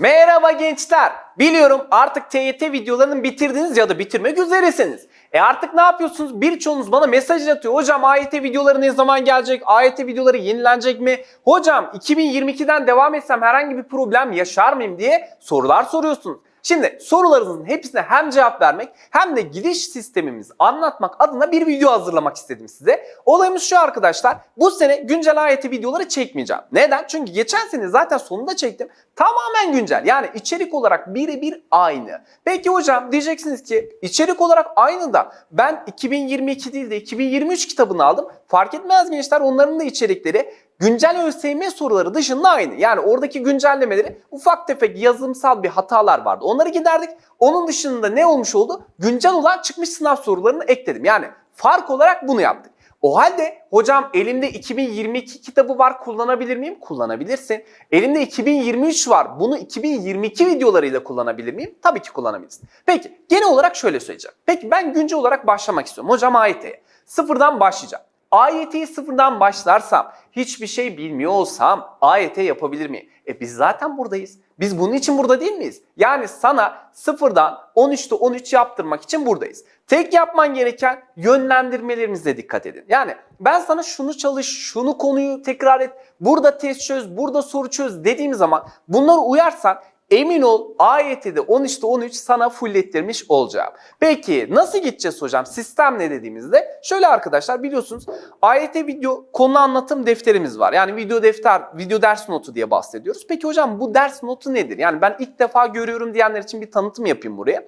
Merhaba gençler. Biliyorum artık TYT videolarını bitirdiniz ya da bitirmek üzeresiniz. E artık ne yapıyorsunuz? Birçoğunuz bana mesaj atıyor. Hocam AYT videoları ne zaman gelecek? AYT videoları yenilenecek mi? Hocam 2022'den devam etsem herhangi bir problem yaşar mıyım diye sorular soruyorsunuz. Şimdi sorularınızın hepsine hem cevap vermek hem de giriş sistemimizi anlatmak adına bir video hazırlamak istedim size. Olayımız şu arkadaşlar. Bu sene güncel AYT videoları çekmeyeceğim. Neden? Çünkü geçen sene zaten sonunda çektim. Tamamen güncel. Yani içerik olarak birebir aynı. Peki hocam diyeceksiniz ki içerik olarak aynı da ben 2022 değil de 2023 kitabını aldım. Fark etmez gençler onların da içerikleri güncel ÖSYM soruları dışında aynı. Yani oradaki güncellemeleri ufak tefek yazılımsal bir hatalar vardı. Onları giderdik. Onun dışında ne olmuş oldu? Güncel olan çıkmış sınav sorularını ekledim. Yani fark olarak bunu yaptık. O halde hocam elimde 2022 kitabı var kullanabilir miyim? Kullanabilirsin. Elimde 2023 var. Bunu 2022 videolarıyla kullanabilir miyim? Tabii ki kullanabilirsin. Peki genel olarak şöyle söyleyeceğim. Peki ben güncel olarak başlamak istiyorum. Hocam AYT'ye. Sıfırdan başlayacağım. AYT'yi sıfırdan başlarsam, hiçbir şey bilmiyor olsam AYT yapabilir miyim? E biz zaten buradayız. Biz bunun için burada değil miyiz? Yani sana sıfırdan 13'te 13 yaptırmak için buradayız. Tek yapman gereken yönlendirmelerimize dikkat edin. Yani ben sana şunu çalış, şunu konuyu tekrar et, burada test çöz, burada soru çöz dediğim zaman bunlara uyarsan Emin ol AYT'de 13'te 13 sana fullettirmiş olacağım. Peki nasıl gideceğiz hocam? Sistem ne dediğimizde? Şöyle arkadaşlar biliyorsunuz AYT video konu anlatım defterimiz var. Yani video defter, video ders notu diye bahsediyoruz. Peki hocam bu ders notu nedir? Yani ben ilk defa görüyorum diyenler için bir tanıtım yapayım buraya.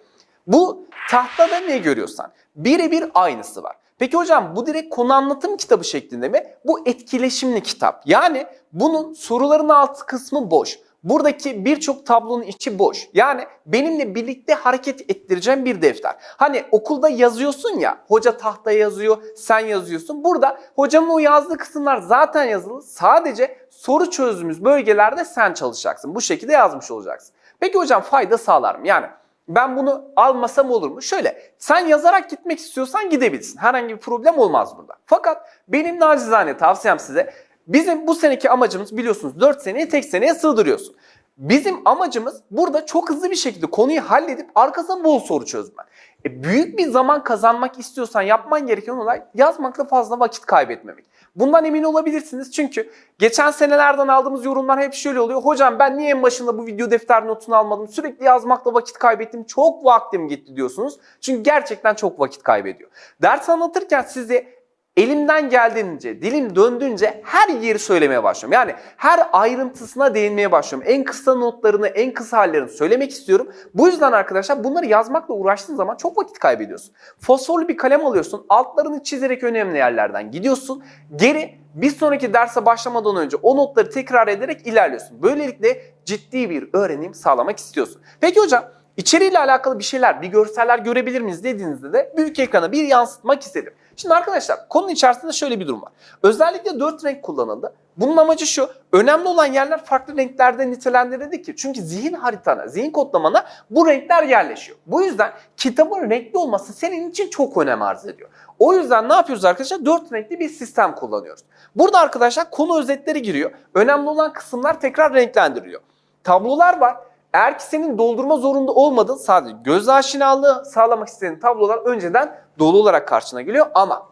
Bu tahtada ne görüyorsan birebir aynısı var. Peki hocam bu direkt konu anlatım kitabı şeklinde mi? Bu etkileşimli kitap. Yani bunun soruların alt kısmı boş. Buradaki birçok tablonun içi boş. Yani benimle birlikte hareket ettireceğim bir defter. Hani okulda yazıyorsun ya, hoca tahtaya yazıyor, sen yazıyorsun. Burada hocamın o yazdığı kısımlar zaten yazılı. Sadece soru çözdüğümüz bölgelerde sen çalışacaksın. Bu şekilde yazmış olacaksın. Peki hocam fayda sağlar mı? Yani ben bunu almasam olur mu? Şöyle, sen yazarak gitmek istiyorsan gidebilirsin. Herhangi bir problem olmaz burada. Fakat benim nacizane tavsiyem size Bizim bu seneki amacımız biliyorsunuz 4 seneyi tek seneye sığdırıyorsun. Bizim amacımız burada çok hızlı bir şekilde konuyu halledip arkasına bol soru çözmek. E, büyük bir zaman kazanmak istiyorsan yapman gereken olay yazmakla fazla vakit kaybetmemek. Bundan emin olabilirsiniz çünkü geçen senelerden aldığımız yorumlar hep şöyle oluyor. Hocam ben niye en başında bu video defter notunu almadım? Sürekli yazmakla vakit kaybettim. Çok vaktim gitti diyorsunuz. Çünkü gerçekten çok vakit kaybediyor. Ders anlatırken size elimden geldiğince, dilim döndüğünce her yeri söylemeye başlıyorum. Yani her ayrıntısına değinmeye başlıyorum. En kısa notlarını, en kısa hallerini söylemek istiyorum. Bu yüzden arkadaşlar bunları yazmakla uğraştığın zaman çok vakit kaybediyorsun. Fosforlu bir kalem alıyorsun, altlarını çizerek önemli yerlerden gidiyorsun. Geri bir sonraki derse başlamadan önce o notları tekrar ederek ilerliyorsun. Böylelikle ciddi bir öğrenim sağlamak istiyorsun. Peki hocam İçeriğiyle alakalı bir şeyler, bir görseller görebilir miyiz dediğinizde de büyük ekrana bir yansıtmak istedim. Şimdi arkadaşlar konunun içerisinde şöyle bir durum var. Özellikle 4 renk kullanıldı. Bunun amacı şu, önemli olan yerler farklı renklerde nitelendirildi ki. Çünkü zihin haritana, zihin kodlamana bu renkler yerleşiyor. Bu yüzden kitabın renkli olması senin için çok önem arz ediyor. O yüzden ne yapıyoruz arkadaşlar? 4 renkli bir sistem kullanıyoruz. Burada arkadaşlar konu özetleri giriyor. Önemli olan kısımlar tekrar renklendiriliyor. Tablolar var. Eğer ki senin doldurma zorunda olmadığın sadece göz aşinalığı sağlamak istediğin tablolar önceden dolu olarak karşına geliyor ama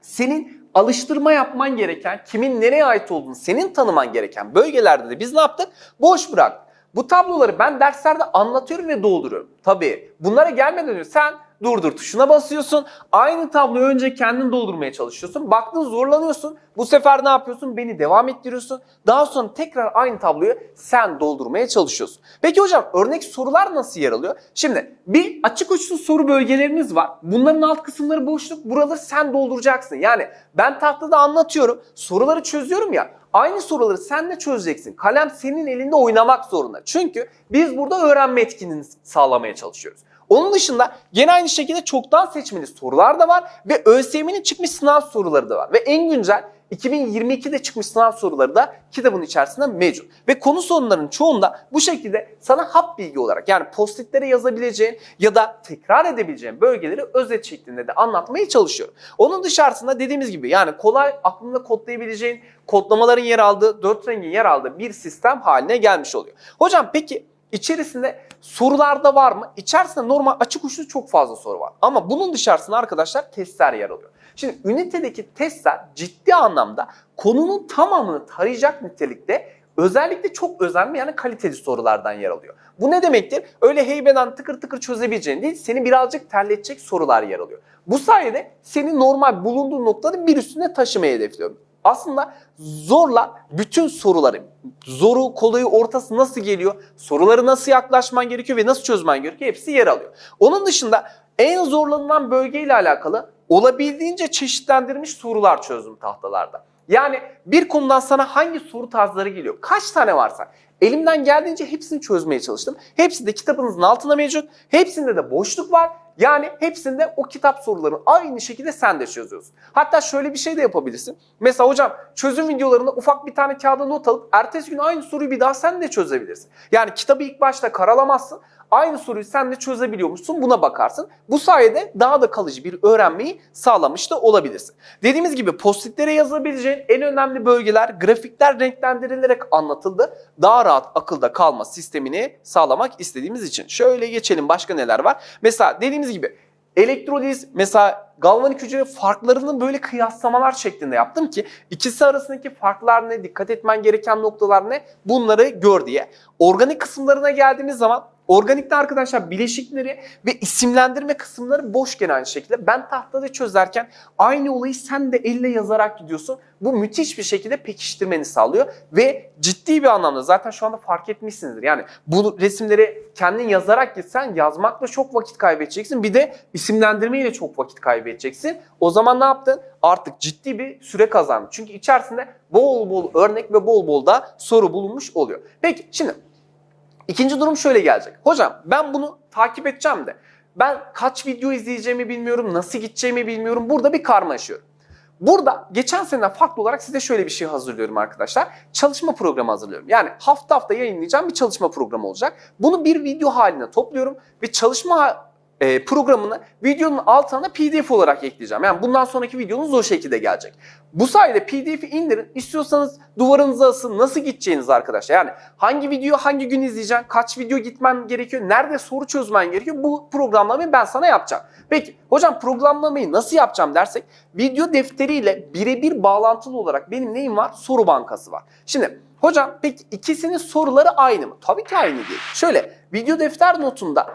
senin alıştırma yapman gereken, kimin nereye ait olduğunu senin tanıman gereken bölgelerde de biz ne yaptık? Boş bıraktık. Bu tabloları ben derslerde anlatıyorum ve dolduruyorum. Tabii bunlara gelmeden önce sen durdur tuşuna basıyorsun. Aynı tabloyu önce kendin doldurmaya çalışıyorsun. Baktın zorlanıyorsun. Bu sefer ne yapıyorsun? Beni devam ettiriyorsun. Daha sonra tekrar aynı tabloyu sen doldurmaya çalışıyorsun. Peki hocam örnek sorular nasıl yer alıyor? Şimdi bir açık uçlu soru bölgelerimiz var. Bunların alt kısımları boşluk. Buraları sen dolduracaksın. Yani ben tahtada anlatıyorum. Soruları çözüyorum ya. Aynı soruları sen de çözeceksin. Kalem senin elinde oynamak zorunda. Çünkü biz burada öğrenme etkinliğini sağlamaya çalışıyoruz. Onun dışında gene aynı şekilde çoktan seçmeli sorular da var ve ÖSYM'nin çıkmış sınav soruları da var. Ve en güncel 2022'de çıkmış sınav soruları da kitabın içerisinde mevcut. Ve konu sorunlarının çoğunda bu şekilde sana hap bilgi olarak yani postitlere yazabileceğin ya da tekrar edebileceğin bölgeleri özet şeklinde de anlatmaya çalışıyorum. Onun dışarısında dediğimiz gibi yani kolay aklında kodlayabileceğin kodlamaların yer aldığı, dört rengin yer aldığı bir sistem haline gelmiş oluyor. Hocam peki İçerisinde sorular da var mı? İçerisinde normal açık uçlu çok fazla soru var. Ama bunun dışarısında arkadaşlar testler yer alıyor. Şimdi ünitedeki testler ciddi anlamda konunun tamamını tarayacak nitelikte özellikle çok özenli yani kaliteli sorulardan yer alıyor. Bu ne demektir? Öyle heybeden tıkır tıkır çözebileceğin değil, seni birazcık terletecek sorular yer alıyor. Bu sayede seni normal bulunduğun noktada bir üstüne taşımayı hedefliyorum. Aslında zorla bütün soruları, zoru, kolayı, ortası nasıl geliyor, soruları nasıl yaklaşman gerekiyor ve nasıl çözmen gerekiyor hepsi yer alıyor. Onun dışında en zorlanılan bölgeyle alakalı olabildiğince çeşitlendirilmiş sorular çözdüm tahtalarda. Yani bir konudan sana hangi soru tarzları geliyor? Kaç tane varsa elimden geldiğince hepsini çözmeye çalıştım. Hepsi de kitabınızın altına mevcut. Hepsinde de boşluk var. Yani hepsinde o kitap sorularını aynı şekilde sen de çözüyorsun. Hatta şöyle bir şey de yapabilirsin. Mesela hocam çözüm videolarında ufak bir tane kağıda not alıp ertesi gün aynı soruyu bir daha sen de çözebilirsin. Yani kitabı ilk başta karalamazsın. Aynı soruyu sen de çözebiliyormuşsun buna bakarsın. Bu sayede daha da kalıcı bir öğrenmeyi sağlamış da olabilirsin. Dediğimiz gibi postitlere yazabileceğin en önemli bölgeler grafikler renklendirilerek anlatıldı. Daha rahat akılda kalma sistemini sağlamak istediğimiz için. Şöyle geçelim başka neler var. Mesela dediğimiz gibi elektroliz mesela galvanik hücre farklarının böyle kıyaslamalar şeklinde yaptım ki ikisi arasındaki farklar ne, dikkat etmen gereken noktalar ne bunları gör diye. Organik kısımlarına geldiğimiz zaman Organikte arkadaşlar bileşikleri ve isimlendirme kısımları boş gene aynı şekilde. Ben tahtada çözerken aynı olayı sen de elle yazarak gidiyorsun. Bu müthiş bir şekilde pekiştirmeni sağlıyor ve ciddi bir anlamda zaten şu anda fark etmişsinizdir. Yani bu resimleri kendin yazarak gitsen yazmakla çok vakit kaybedeceksin. Bir de isimlendirmeyle çok vakit kaybedeceksin. O zaman ne yaptın? Artık ciddi bir süre kazandın. Çünkü içerisinde bol bol örnek ve bol bol da soru bulunmuş oluyor. Peki şimdi İkinci durum şöyle gelecek. Hocam ben bunu takip edeceğim de ben kaç video izleyeceğimi bilmiyorum, nasıl gideceğimi bilmiyorum. Burada bir karma yaşıyorum. Burada geçen seneden farklı olarak size şöyle bir şey hazırlıyorum arkadaşlar. Çalışma programı hazırlıyorum. Yani hafta hafta yayınlayacağım bir çalışma programı olacak. Bunu bir video haline topluyorum ve çalışma e, programını videonun altına pdf olarak ekleyeceğim. Yani bundan sonraki videonuz o şekilde gelecek. Bu sayede pdf'i indirin. İstiyorsanız duvarınıza asın. Nasıl gideceğiniz arkadaşlar. Yani hangi video hangi gün izleyeceksin, kaç video gitmen gerekiyor, nerede soru çözmen gerekiyor bu programlamayı ben sana yapacağım. Peki hocam programlamayı nasıl yapacağım dersek video defteriyle birebir bağlantılı olarak benim neyim var? Soru bankası var. Şimdi hocam peki ikisinin soruları aynı mı? Tabii ki aynı değil. Şöyle video defter notunda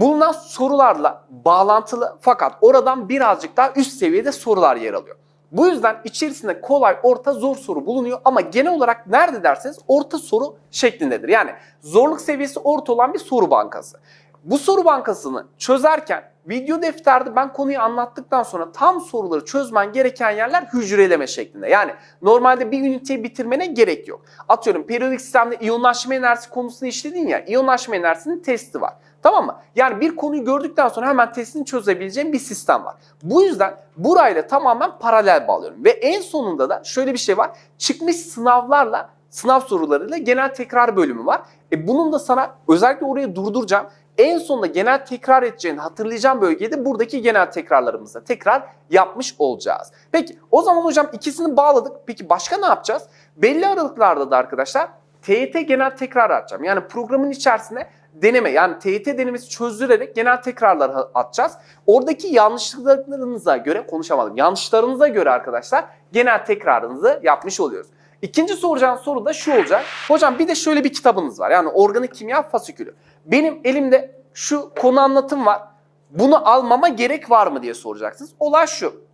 bulunan sorularla bağlantılı fakat oradan birazcık daha üst seviyede sorular yer alıyor. Bu yüzden içerisinde kolay, orta, zor soru bulunuyor ama genel olarak nerede derseniz orta soru şeklindedir. Yani zorluk seviyesi orta olan bir soru bankası. Bu soru bankasını çözerken video defterde ben konuyu anlattıktan sonra tam soruları çözmen gereken yerler hücreleme şeklinde. Yani normalde bir üniteyi bitirmene gerek yok. Atıyorum periyodik sistemde iyonlaşma enerjisi konusunu işledin ya, iyonlaşma enerjisinin testi var. Tamam mı? Yani bir konuyu gördükten sonra hemen testini çözebileceğim bir sistem var. Bu yüzden burayla tamamen paralel bağlıyorum. Ve en sonunda da şöyle bir şey var. Çıkmış sınavlarla, sınav sorularıyla genel tekrar bölümü var. E bunun da sana özellikle oraya durduracağım. En sonunda genel tekrar edeceğini hatırlayacağım bölgeyi de buradaki genel tekrarlarımızda tekrar yapmış olacağız. Peki o zaman hocam ikisini bağladık. Peki başka ne yapacağız? Belli aralıklarda da arkadaşlar TYT genel tekrar atacağım. Yani programın içerisine deneme yani TYT denemesi çözdürerek genel tekrarlar atacağız. Oradaki yanlışlıklarınıza göre konuşamadım. Yanlışlarınıza göre arkadaşlar genel tekrarınızı yapmış oluyoruz. İkinci soracağım soru da şu olacak. Hocam bir de şöyle bir kitabınız var. Yani organik kimya fasikülü. Benim elimde şu konu anlatım var. Bunu almama gerek var mı diye soracaksınız. Olay şu.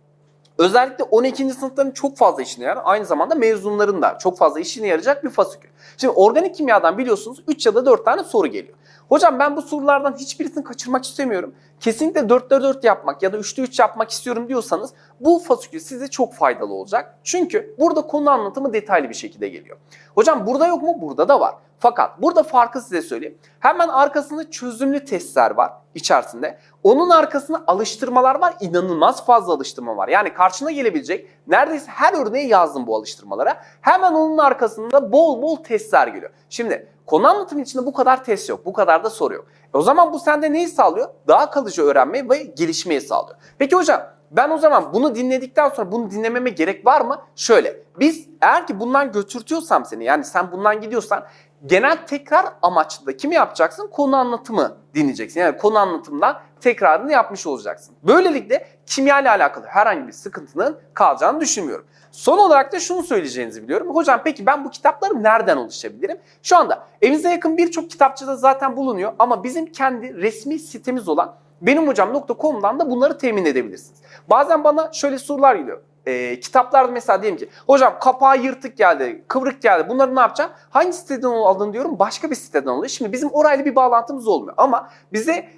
Özellikle 12. sınıfların çok fazla işine yarar. Aynı zamanda mezunların da çok fazla işine yarayacak bir fasikül. Şimdi organik kimyadan biliyorsunuz 3 ya da 4 tane soru geliyor. Hocam ben bu sorulardan hiçbirisini kaçırmak istemiyorum. Kesinlikle 4'te 4 yapmak ya da 3'te 3 yapmak istiyorum diyorsanız bu fasikül size çok faydalı olacak. Çünkü burada konu anlatımı detaylı bir şekilde geliyor. Hocam burada yok mu? Burada da var. Fakat burada farkı size söyleyeyim. Hemen arkasında çözümlü testler var içerisinde. Onun arkasında alıştırmalar var. İnanılmaz fazla alıştırma var. Yani karşına gelebilecek neredeyse her örneği yazdım bu alıştırmalara. Hemen onun arkasında bol bol testler geliyor. Şimdi konu anlatımı içinde bu kadar test yok. Bu kadar da soru yok. E o zaman bu sende neyi sağlıyor? Daha kalıcı öğrenmeyi ve gelişmeyi sağlıyor. Peki hocam Ben o zaman bunu dinledikten sonra bunu dinlememe gerek var mı? Şöyle. Biz eğer ki bundan götürtüyorsam seni yani sen bundan gidiyorsan genel tekrar amaçlı da kimi yapacaksın? Konu anlatımı dinleyeceksin. Yani konu anlatımından tekrarını yapmış olacaksın. Böylelikle kimya ile alakalı herhangi bir sıkıntının kalacağını düşünmüyorum. Son olarak da şunu söyleyeceğinizi biliyorum. Hocam peki ben bu kitapları nereden ulaşabilirim? Şu anda evinize yakın birçok kitapçıda zaten bulunuyor ama bizim kendi resmi sitemiz olan benimhocam.com'dan da bunları temin edebilirsiniz. Bazen bana şöyle sorular geliyor. Ee, kitaplarda mesela diyelim ki hocam kapağı yırtık geldi, kıvrık geldi bunları ne yapacağım? Hangi siteden aldın diyorum başka bir siteden alıyor. Şimdi bizim orayla bir bağlantımız olmuyor ama bize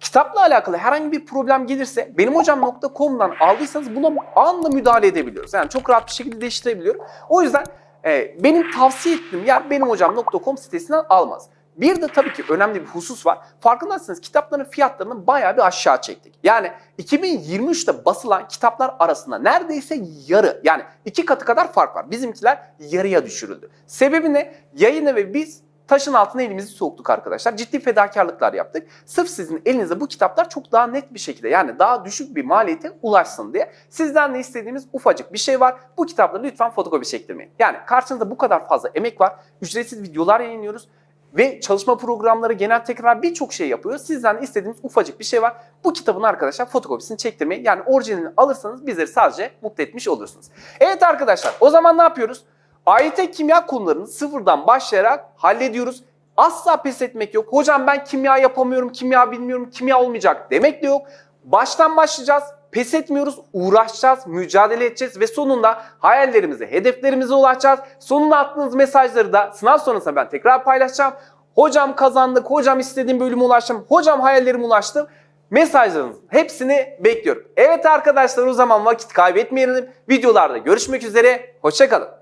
kitapla alakalı herhangi bir problem gelirse benimhocam.com'dan aldıysanız buna anında müdahale edebiliyoruz. Yani çok rahat bir şekilde değiştirebiliyorum. O yüzden e, benim tavsiye ettiğim yer benimhocam.com sitesinden almaz. Bir de tabii ki önemli bir husus var. Farkındaysanız kitapların fiyatlarını bayağı bir aşağı çektik. Yani 2023'te basılan kitaplar arasında neredeyse yarı yani iki katı kadar fark var. Bizimkiler yarıya düşürüldü. Sebebi ne? Yayın ve biz taşın altına elimizi soktuk arkadaşlar. Ciddi fedakarlıklar yaptık. Sırf sizin elinize bu kitaplar çok daha net bir şekilde yani daha düşük bir maliyete ulaşsın diye sizden de istediğimiz ufacık bir şey var. Bu kitapları lütfen fotokopi çektirmeyin. Yani karşınızda bu kadar fazla emek var. Ücretsiz videolar yayınlıyoruz. Ve çalışma programları genel tekrar birçok şey yapıyor. Sizden de istediğimiz ufacık bir şey var. Bu kitabın arkadaşlar fotokopisini çektirmeyin. Yani orijinalini alırsanız bizleri sadece mutlu etmiş olursunuz. Evet arkadaşlar o zaman ne yapıyoruz? AYT kimya konularını sıfırdan başlayarak hallediyoruz. Asla pes etmek yok. Hocam ben kimya yapamıyorum, kimya bilmiyorum, kimya olmayacak demek de yok. Baştan başlayacağız. Pes etmiyoruz, uğraşacağız, mücadele edeceğiz ve sonunda hayallerimize, hedeflerimize ulaşacağız. Sonunda attığınız mesajları da sınav sonrasında ben tekrar paylaşacağım. Hocam kazandık, hocam istediğim bölüme ulaştım, hocam hayallerime ulaştım. Mesajlarınızın hepsini bekliyorum. Evet arkadaşlar o zaman vakit kaybetmeyelim. Videolarda görüşmek üzere, hoşçakalın.